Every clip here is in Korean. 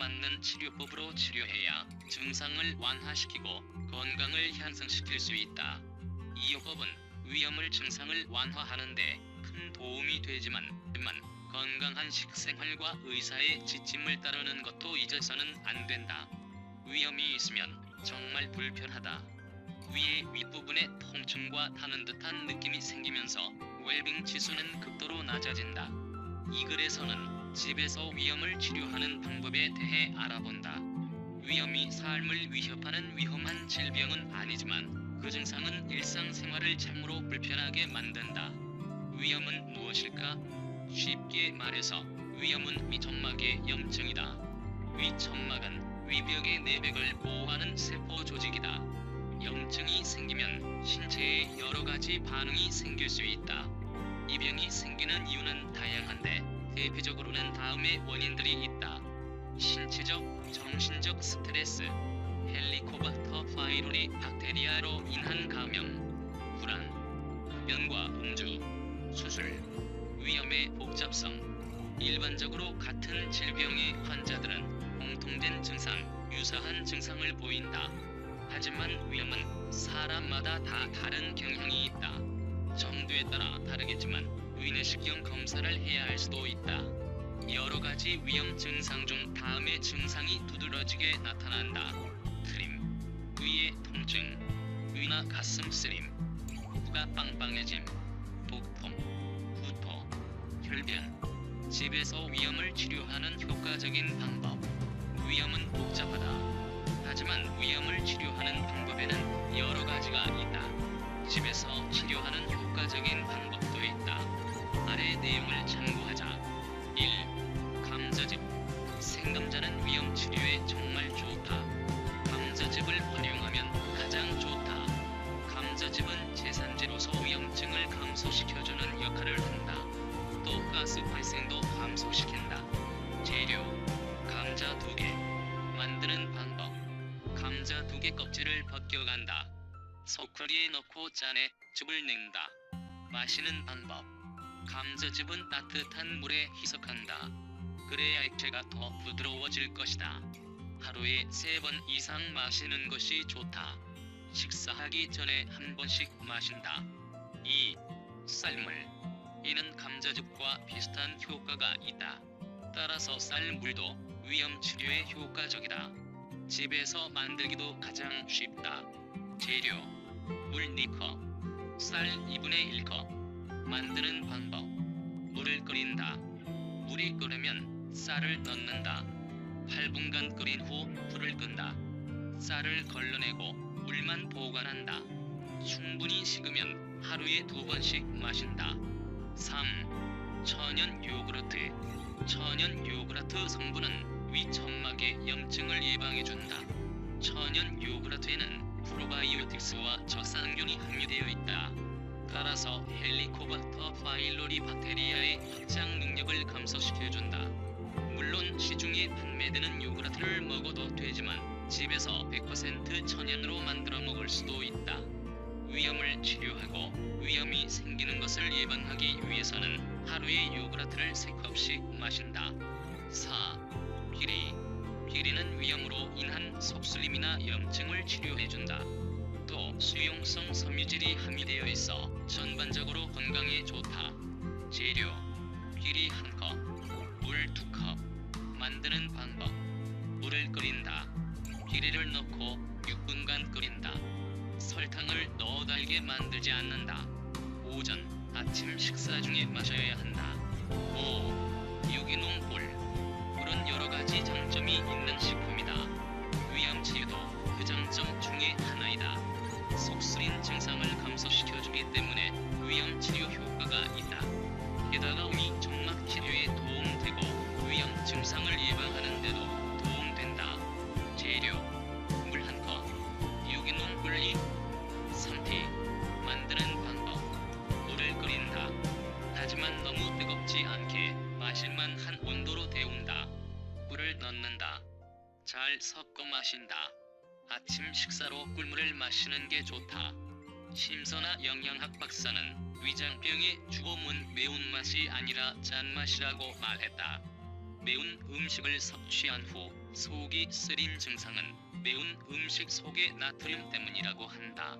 맞는 치료법으로 치료해야 증상을 완화시키고 건강을 향상시킬 수 있다. 이 요법은 위험을 증상을 완화하는데 큰 도움이 되지만 만 건강한 식생활과 의사의 지침을 따르는 것도 잊어서는 안 된다. 위험이 있으면 정말 불편하다. 위의 윗부분에 통증과 타는 듯한 느낌이 생기면서 웰빙 지수는 극도로 낮아진다. 이 글에서는 집에서 위험을 치료하는 방법에 대해 알아본다. 위험이 삶을 위협하는 위험한 질병은 아니지만 그 증상은 일상생활을 참으로 불편하게 만든다. 위험은 무엇일까? 쉽게 말해서 위험은 위점막의 염증이다. 위점막은 위벽의 내벽을 보호하는 세포 조직이다. 염증이 생기면 신체에 여러 가지 반응이 생길 수 있다. 이 병이 생기는 이유는 다양한데 대표적으로는 다음의 원인들이 있다. 신체적, 정신적 스트레스, 헬리코박터 파이로리 박테리아로 인한 감염, 불안, 흡연과 음주, 수술, 위험의 복잡성. 일반적으로 같은 질병의 환자들은 공통된 증상, 유사한 증상을 보인다. 하지만 위험은 사람마다 다 다른 경향이 있다. 정도에 따라 다르겠지만 위내시경 검사를 해야 할 수도 있다. 여러 가지 위험 증상 중 다음의 증상이 두드러지게 나타난다. 트림, 위의 통증, 위나 가슴 쓰림, 코가 빵빵해짐, 복통, 구토, 혈변. 집에서 위험을 치료하는 효과적인 방법. 위험은 복잡하다. 하지만 위험을 치료하는 방법에는 여러 가지가 있다. 집에서 치료하는 효과적인 방법도 있다. 아래 내용을 참고하자. 1. 감자즙. 생감자는 위험 치료에 정말 좋다. 감자즙을 활용하면 가장 좋다. 감자즙은 제산제로서 위험증을 감소시켜주는 역할을 한다. 또 가스 발생도 감소시킨다. 재료 감자 2개 만드는 방법 감자 2개 껍질을 벗겨간다. 소쿠리에 넣고 잔에 즙을 낸다. 마시는 방법 감자즙은 따뜻한 물에 희석한다. 그래야 액체가 더 부드러워질 것이다. 하루에 세번 이상 마시는 것이 좋다. 식사하기 전에 한 번씩 마신다. 2. 쌀물 이는 감자즙과 비슷한 효과가 있다. 따라서 쌀물도 위험 치료에 효과적이다. 집에서 만들기도 가장 쉽다. 재료 물 4컵, 쌀 2분의 1컵. 만드는 방법 물을 끓인다. 물이 끓으면 쌀을 넣는다. 8분간 끓인 후 불을 끈다. 쌀을 걸러내고 물만 보관한다. 충분히 식으면 하루에 두 번씩 마신다. 3. 천연 요구르트 천연 요구르트 성분은 위 점막의 염증을 예방해준다. 천연 요구르트에는 프로바이오틱스와 저산균이 함유되어 있다. 따라서 헬리코박터 파일로리 박테리아의 확장 능력을 감소시켜준다. 물론 시중에 판매되는 요구르트를 먹어도 되지만 집에서 100% 천연으로 만들어 먹을 수도 있다. 위험을 치료하고 위험이 생기는 것을 예방하기 위해서는 하루에 요구르트를 3컵씩 마신다. 4. 비리 비리는 위험으로 인한 속쓰림이나 염증을 치료해준다. 또 수용성 섬유질이 함유되어 있어 전반적으로 건강에 좋다. 재료 비리 1컵, 물 2컵. 만드는 방법 물을 끓인다. 비리를 넣고 6분간 끓인다. 설탕을 넣어 달게 만들지 않는다. 오전, 아침 식사 중에 마셔야 한다. 5. 유기농 꿀. 꿀은 여러 가지 장점이 있는 식품 넣는다. 잘 섞어 마신다. 아침 식사로 꿀물을 마시는 게 좋다. 심서나 영양학 박사는 위장병의 주범은 매운맛이 아니라 짠맛이라고 말했다. 매운 음식을 섭취한 후 속이 쓰린 증상은 매운 음식 속의 나트륨 때문이라고 한다.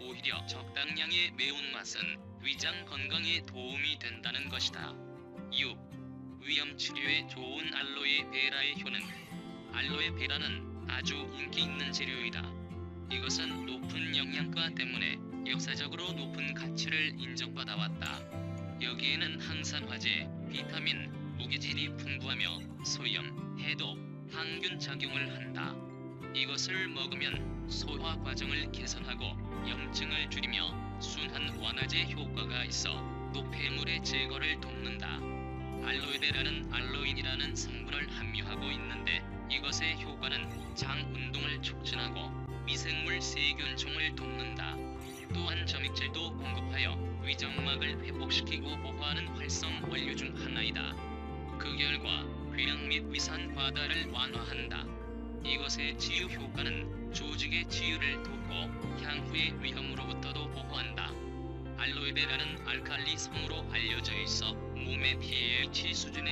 오히려 적당량의 매운맛은 위장 건강에 도움이 된다는 것이다. 6. 위염 치료에 좋은 알로에 베라의 효능 알로에 베라는 아주 인기 있는 재료이다. 이것은 높은 영양가 때문에 역사적으로 높은 가치를 인정받아 왔다. 여기에는 항산화제, 비타민, 무기질이 풍부하며 소염, 해독, 항균 작용을 한다. 이것을 먹으면 소화 과정을 개선하고 염증을 줄이며 순환 완화제 효과가 있어 노폐물의 제거를 돕는다. 알로에베라는 알로인이라는 성분을 함유하고 있는데 이것의 효과는 장 운동을 촉진하고 미생물 세균종을 돕는다. 또한 점액질도 공급하여 위점막을 회복시키고 보호하는 활성 원료 중 하나이다. 그 결과 궤양 및 위산 과다를 완화한다. 이것의 치유 효과는 조직의 치유를 돕고 향후의 위험으로부터도 보호한다. 알로에베라는 알칼리 성으로 알려져 있어 몸의 pH 수준에